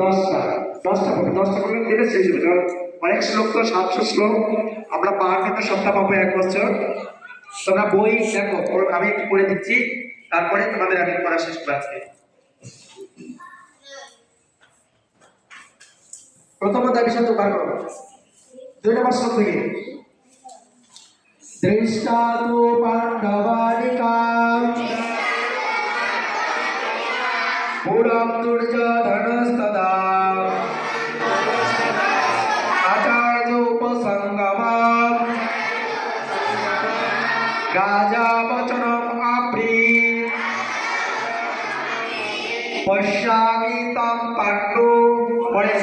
দশটা দশটা পাবে দশটা দিলে শেষ হবে। কারণ অনেক শ্লোক তো সাতশো শ্লোক আমরা বাহান্নটা সপ্তাহ পাবো এক বছর। তোমরা বই দেখো আমি একটু পড়ে দিচ্ছি তারপরে তোমাদের আমি পড়া শেষ করে আজকে। প্রথম অধ্যায় বিষয় বার করো। দুই নম্বর শ্লোক থেকে। দৃষ্টা তু পাণ্ডবানিকা পুরম দুর্যোধনস্তদা রাজা বচনম আপ্রি পশ্যামি তম পাণ্ডু পরে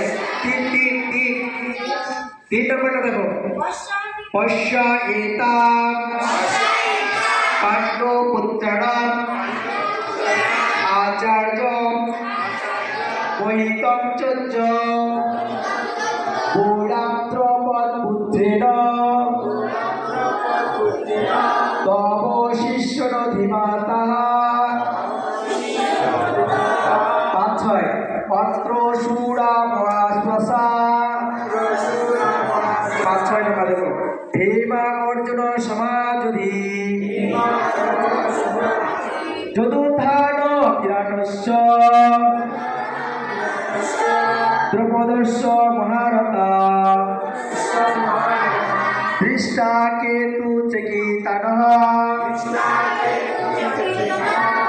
তিন তিন তিন তিন নম্বরটা দেখো পশ্যা এতাম পাণ্ডু পুত্রণম আচার্য মহিতম চঞ্চ পুরাত্রপদ বুদ্ধেন তব চতুর্থান বিরাটস্য দ্রৌপদস্য মহারথা। দৃষ্টা কেতু চকিতানঃ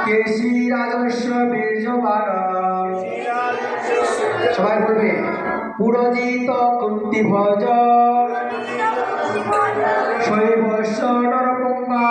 কেশী রাজস্ব বীর্যবান সবাই বলবে পুরজিত কুন্তি ভজ শৈবস্য নরপুঙ্গা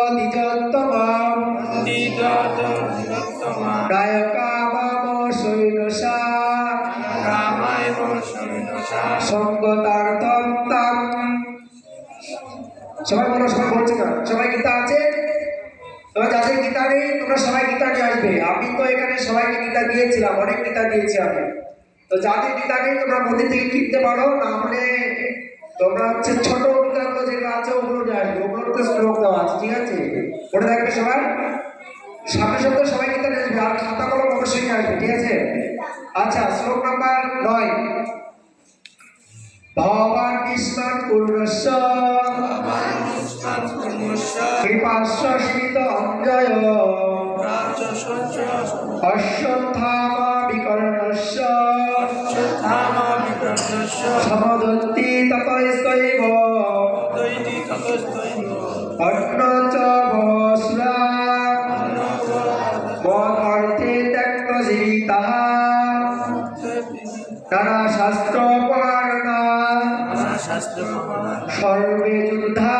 সবাই সবাই বলছে না সবাই গীতা আছে? তোমরা যাদের গীতা নেই, তোমরা সবাই গীতা নিয়ে আসবে। আমি তো এখানে সবাইকে গীতা দিয়েছিলাম, অনেক গীতা দিয়েছি আমি। তো যাদের গীতা নেই, তোমরা মন্দির থেকে কিনতে পারো, না হলে তোমরা হচ্ছে ছোট গীতাগুলো যেগুলো আছে, ওগুলো নিয়ে আসবে। ওগুলোতে শ্লোক দেওয়া আছে, ঠিক আছে? পড়ে থাকবে সবাই? সামনে সপ্তাহে সবাই গীতা নিয়ে আসবে, আর খাতা কলম অবশ্যই নিয়ে আসবে, ঠিক আছে? আচ্ছা শ্লোক নাম্বার নয়। ভগবান কৃষ্ণ পূর্ণস্য। কৃপাস্য স্মিত অঞ্জয় অশ্বত্থামা বিকর্ণস্য সমদত্তি ততস্তৈব অন্ন চ ভস্রা মদ অর্থে ত্যক্ত জীবিতাः নানা শাস্ত্র সর্বে যুদ্ধা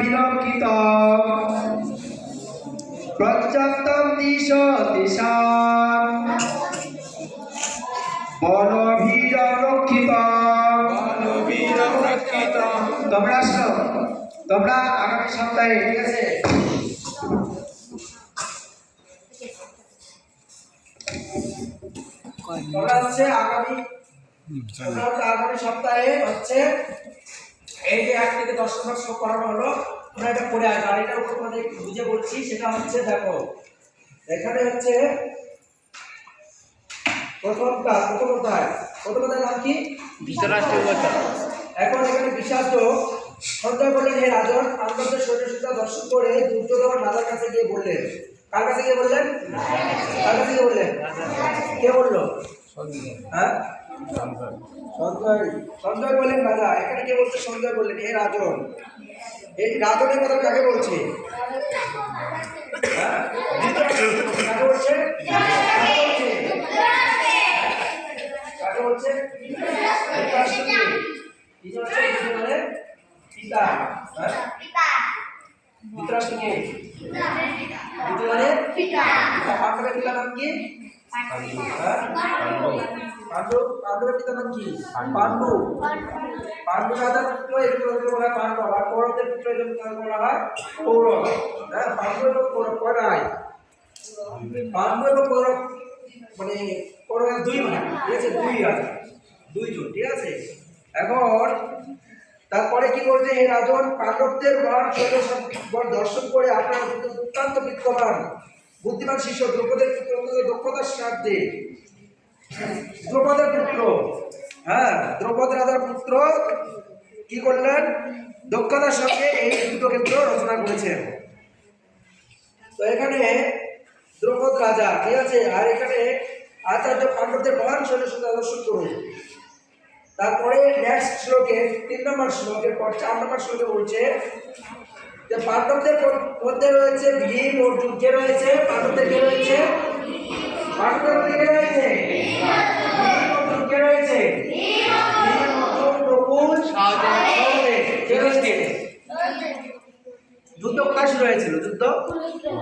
ভীষ্মা বিলঙ্কিত প্রত্যন্তম দিশ দিশাম বলভীর রক্ষিত। তোমরা শোনো তোমরা আগামী সপ্তাহে ঠিক আছে? তোমরা হচ্ছে আগামী আগামী সপ্তাহে হচ্ছে এই যে এক থেকে দশ নম্বর শো করানো হলো তোমরা এটা পড়ে আসবে আর এটার উপর তোমাদের একটু বুঝে বলছি সেটা হচ্ছে দেখো এখানে হচ্ছে প্রথমটা প্রথম অধ্যায়। প্রথম অধ্যায় নাম কি? এখন এখানে বিশ্বাস সঞ্জয় বললেন হে রাজন পাণ্ডবদের সৈন্যসুদ্ধা দর্শন করে দুর্যোধন রাজার কাছে গিয়ে বললেন। কার কাছে গিয়ে বললেন? কার কাছে গিয়ে বললেন? কে বলল? হ্যাঁ? সঞ্জয় সঞ্জয় বললেন রাজা এখানে কে বলছে সঞ্জয় বললেন? হে রাজন। এই রাজনের কথা কাকে বলছে? হ্যাঁ? কাকে বলছে? কাকে বলছে? বলছে ধৃতরাষ্ট্রকে। দুর্যোধনের পিতা পিতা পাণ্ডবের পিতার নাম কি? পাণ্ডু পাণ্ডবের পিতার নাম কি? পাণ্ডু। পাণ্ডু। রাজার পুত্র এগুলোকে বলা হয় পাণ্ডব। আর কৌরবদের পুত্র এগুলোকে বলা হয় কৌরব হ্যাঁ পাণ্ডু এবং কৌরব কয়টাই পাণ্ডু এবং কৌরব মানে কৌরবের দুই ভাই ঠিক আছে? দুই রাজা দুইজন ঠিক আছে? এখন তারপরে কি বলছে? হে রাজন পাণ্ডবদের বার বর দর্শন করে আপনার অত্যন্ত বিত্তবান বুদ্ধিমান শিষ্য দ্রৌপদের দক্ষতার সাহায্যে দ্রৌপদের পুত্র। হ্যাঁ দ্রৌপদ রাজার পুত্র কি করলেন? দক্ষতার সঙ্গে এই যুদ্ধক্ষেত্র রচনা করেছেন। তো এখানে দ্রৌপদ রাজা, ঠিক আছে? আর এখানে আচার্য পাণ্ডবদের মহান সৈন্য দর্শন করুন তারপরে নেক্সট শ্লোকে, তিন নম্বর শ্লোকের পর চার নম্বর শ্লোকে বলছে যে, পাণ্ডবদের মধ্যে রয়েছে ভীম, অর্জুন। কে রয়েছে? পাণ্ডবদের কে রয়েছে? পাণ্ডবদের ¿Cierto?